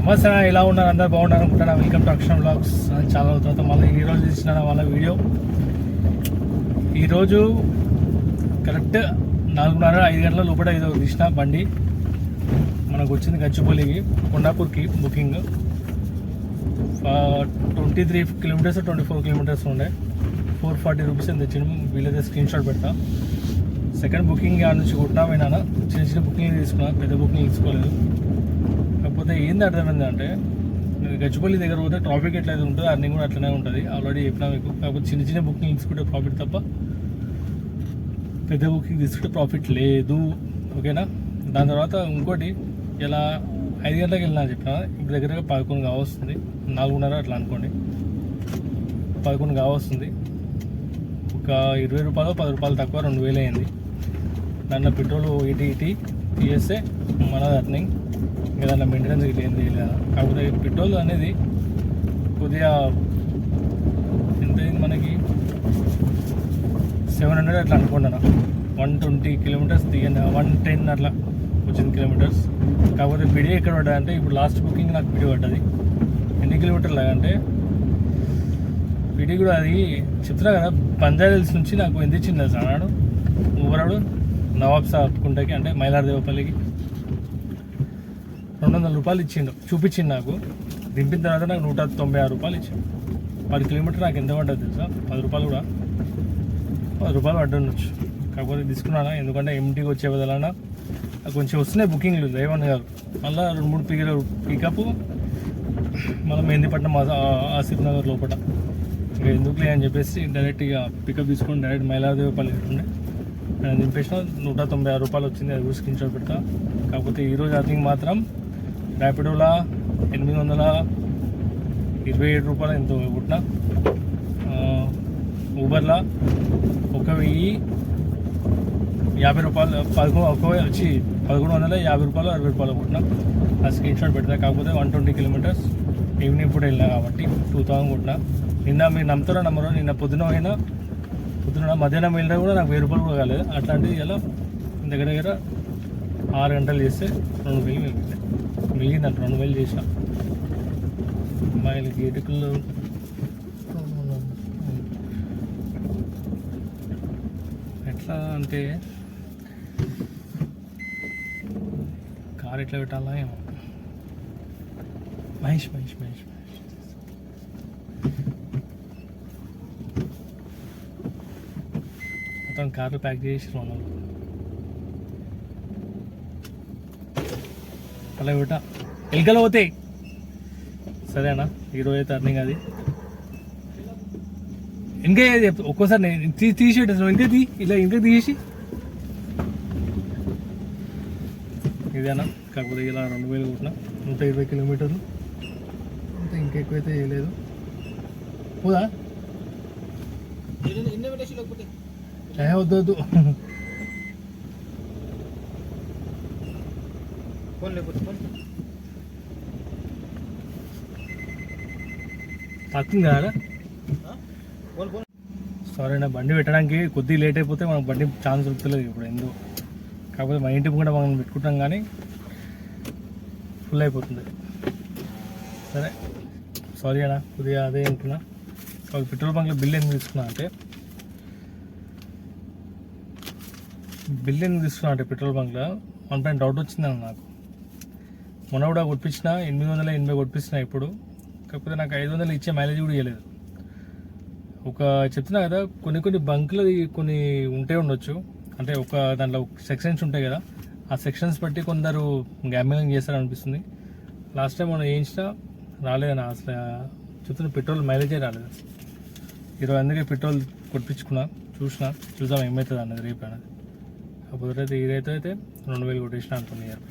నమస్తే ఎలా ఉన్నారు? అందరు బాగున్నారు? అనుకుంటున్నా వెల్కమ్ టు అక్షరం బ్లాగ్స్ చాలా తర్వాత మళ్ళీ ఈరోజు ఇచ్చిన వాళ్ళ వీడియో. ఈరోజు కరెక్ట్ నాలుగున్నర ఐదు గంటల లోపల ఏదో తీసిన బండి. మనకు వచ్చింది గచ్చిపల్లికి కొండాపూర్కి booking. Twenty three kilometres twenty four kilometres ఉండే. ఫోర్ ఫార్టీ రూపీస్ అని తెచ్చిన వీళ్ళైతే స్క్రీన్ షాట్ పెడతా సెకండ్ బుకింగ్ ఆడ నుంచి కొట్టినా పోయినా చిన్న చిన్న బుకింగ్ తీసుకున్నా పెద్ద బుకింగ్ తీసుకోలేదు. కాకపోతే ఏంది అర్థమైంది అంటే గచ్చిపల్లి దగ్గర పోతే ట్రాఫిక్ ఎట్లయితే ఉంటుందో అన్నీ కూడా అట్లనే ఉంటుంది. ఆల్రెడీ చెప్పినా మీకు. కాకపోతే చిన్న చిన్న బుకింగ్ తీసుకుంటే ప్రాఫిట్ తప్ప పెద్ద బుకింగ్ తీసుకుంటే ప్రాఫిట్ లేదు. ఓకేనా? దాని తర్వాత ఇంకోటి ఇలా ఐదు గంటలకు వెళ్ళినా చెప్పిన ఇప్పుడు దగ్గరగా పదకొండు కావస్తుంది. నాలుగున్నర అట్లా అనుకోండి. పదకొండు కావస్తుంది. ఒక ఇరవై రూపాయలు పది రూపాయలు తక్కువ రెండు వేలు అయింది. దాంట్లో పెట్రోల్ ఇటీ ఇటీ తీసేస్తే మనది అర్నింగ్ ఇంకా దాంట్లో మెయింటెనెన్స్ ఇట్లా ఏం చేయలేదు కాకపోతే పెట్రోల్ అనేది కొద్దిగా ఎంత మనకి? సెవెన్ హండ్రెడ్ అట్లా అనుకుంటున్నా. వన్ ట్వంటీ కిలోమీటర్స్ దిగండి వన్ టెన్ అట్లా వచ్చింది కిలోమీటర్స్ కాకపోతే బిడి ఎక్కడ పడ్డది అంటే ఇప్పుడు లాస్ట్ బుకింగ్ నాకు పిడి పడ్డది. ఎన్ని కిలోమీటర్లు అంటే పిడి కూడా అది చెప్తున్నా కదా బంజారాహిల్స్ నుంచి నాకు ఎందుకు ఇచ్చింది సార్ అన్నాడు ఊరాడు నవాబ్ సాబ్ కుంటకి అంటే మైలారదేవపల్లికి. రెండు వందల రూపాయలు ఇచ్చిండు. చూపించిండు నాకు. దింపిన తర్వాత నాకు నూట తొంభై ఆరు రూపాయలు ఇచ్చిండు. పది కిలోమీటర్ నాకు ఎంత పడ్డది తెలుసా? పది రూపాయలు కూడా పది రూపాయలు పడ్డొచ్చు కాకపోతే తీసుకున్నానా? ఎందుకంటే ఎంటీకి వచ్చే బదులన నాకు కొంచెం వస్తున్నాయి బుకింగ్లు. రేవణ్ గారు. మళ్ళీ రెండు మూడు పికలు పికప్ మళ్ళీ మెహందీపట్నం ఆసిఫ్ నగర్ లోపల. ఇక ఎందుకులే అని చెప్పేసి డైరెక్ట్ ఇక పికప్ తీసుకొని డైరెక్ట్ మైలాదేవపల్లి ఉండే. నేను దింపేసిన నూట తొంభై ఆరు రూపాయలు వచ్చింది. అది స్క్రీన్ షాట్ పెడతా. కాకపోతే ఈరోజు అర్థింగ్ మాత్రం ర్యాపిడోలా ఎనిమిది వందల ఇరవై ఏడు రూపాయలు ఎంతో పుట్టిన ఊబర్లా ఒక వెయ్యి యాభై రూపాయలు పదకొండు ఒక వచ్చి పదకొండు వందల యాభై రూపాయలు అరవై రూపాయలు కొట్టినా. ఆ స్క్రీన్ షాట్ పెడతా కాకపోతే వన్ ట్వంటీ కిలోమీటర్స్ ఈవినింగ్ కూడా వెళ్ళినా కాబట్టి టూ థౌసండ్ కొట్టిన. నిన్న మీరు నమ్ముతారో నమ్మరో నిన్న పొద్దున అయినా పొద్దున మధ్యాహ్నం వెళ్ళినా కూడా నాకు వెయ్యి రూపాయలు కూడా కాలేదు. అట్లాంటిది ఇలా దగ్గర దగ్గర ఆరు గంటలు చేస్తే రెండు వేలు మిగిలింది. మిగిలిందంట రెండు వేలు చేసాం అమ్మాయిలకి ఇటుకలు ఎట్లా అంటే కారు ఎట్లా పెట్టాలా ఏమో. మహేష్ మహేష్ మహేష్ మహేష్. మొత్తం కార్లు ప్యాక్ చేసి రెండు అలా పెట్ట ఎలుకలు పోతాయి సరేనా? ఈరోజు అయితే అర్నింగ్ అది. ఇంకా చెప్తా ఒక్కోసారి నేను తీ తీసేట ఇంకా తీ ఇలా ఇంకా తీసి. ఇదేనా? కాకపోతే ఇలా రెండు వేలు కొట్టిన. నూట ఇరవై కిలోమీటర్లు. అంతే ఇంకా ఎక్కువైతే చేయలేదు. పోదా? ఏ వద్దు. వద్దు తాకుతుంది కదా? సారీ నా బండి పెట్టడానికి కొద్దిగా లేట్ అయిపోతే మనకు బండి ఛాన్స్ దొరుకుతలేదు ఇప్పుడు ఎందుకు కాకపోతే మా ఇంటి కూడా మనం పెట్టుకుంటాం కానీ ఫుల్ అయిపోతుంది. సరే. సారీ అన్న కొద్దిగా అదే అనుకున్నా. ఒక పెట్రోల్ బంక్లో బిల్ ఎందుకు తీసుకున్నా అంటే బిల్ ఎందుకు తీసుకున్నా అంటే పెట్రోల్ బంక్లో? వన్ పాయింట్ డౌట్ వచ్చిందన్న నాకు. మొన్న కూడా కొట్టించిన ఎనిమిది వందల ఎనభై కొట్టించిన ఇప్పుడు. కాకపోతే నాకు ఐదు వందలు ఇచ్చే మైలేజ్ కూడా ఇవ్వలేదు ఒక చెప్తున్నా కదా కొన్ని కొన్ని బంకులు కొన్ని ఉంటే ఉండొచ్చు. అంటే ఒక దాంట్లో సెక్షన్స్ ఉంటాయి కదా ఆ సెక్షన్స్ బట్టి కొందరు గ్యామింగ్ చేస్తారనిపిస్తుంది. లాస్ట్ టైం మనం వేయించినా రాలేదన్న అసలు చెప్తున్న పెట్రోల్ మైలేజే రాలేదు. ఇరవై అందుకే పెట్రోల్ కొట్టించుకున్నా చూసిన చూద్దాం ఏమవుతుంది అన్నది రేపు అన్నది. కాకపోతే ఇదైతే అయితే రెండు వేలు కొట్టేసిన అనుకున్నాను ఇయర్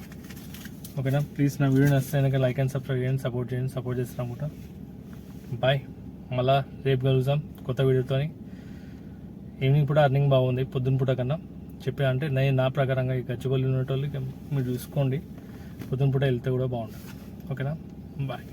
ఓకేనా ప్లీజ్ నా వీడియో నచ్చితే లైక్ అండ్ సబ్స్క్రైబ్ చేయండి సపోర్ట్ చేయండి. సపోర్ట్ చేస్తాను అనుకుంటా బాయ్ మళ్ళా రేపు కలుగుతాం కొత్త వీడియోతోని. ఈవినింగ్ పూట అర్నింగ్ బాగుంది. పొద్దున్న పూట కన్నా. చెప్పా అంటే నేను నా ప్రకారంగా ఈ గచ్చిబౌలి ఉన్నటోళ్ళు మీరు చూసుకోండి. పొద్దున్న పూట వెళ్తే కూడా బాగుంటుంది. ఓకేనా బాయ్